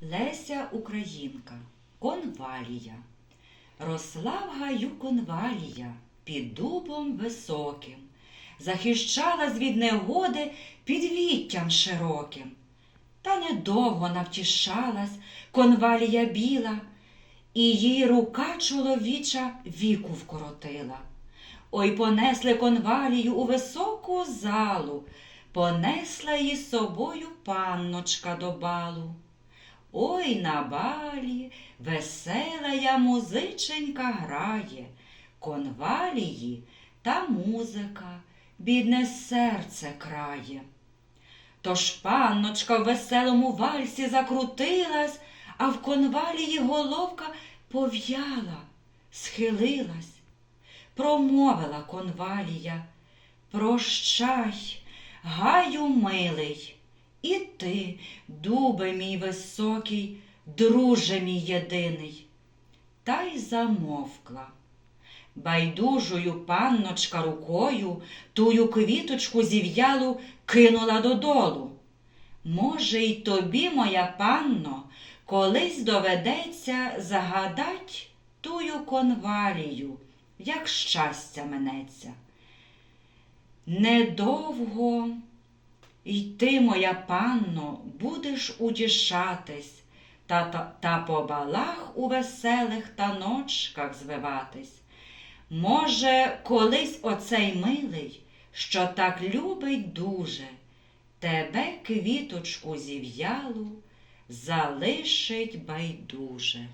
Леся Українка, конвалія. Росла в гаю конвалія під дубом високим, захищалась від негоди під віттям широким. Та недовго навтішалась конвалія біла, і їй рука чоловіча віку вкоротила. Ой, понесли конвалію у високу залу, понесла її собою панночка до балу. Ой на балі весела я музиченька грає, конвалії та музика, бідне серце крає. Тож панночка в веселому вальсі закрутилась, а в конвалії головка пов'яла, схилилась. Промовила конвалія, прощай, гаю милий, і ти, дубе мій високий, друже мій єдиний. Та й замовкла. Байдужою панночка рукою тую квіточку зів'ялу кинула додолу. Може, й тобі, моя панно, колись доведеться загадать тую конвалію, як щастя минеться. Недовго й ти, моя панно, будеш утішатись та, та, та по балах у веселих таночках звиватись. Може, колись оцей милий, що так любить дуже, тебе квіточку зів'ялу залишить байдуже.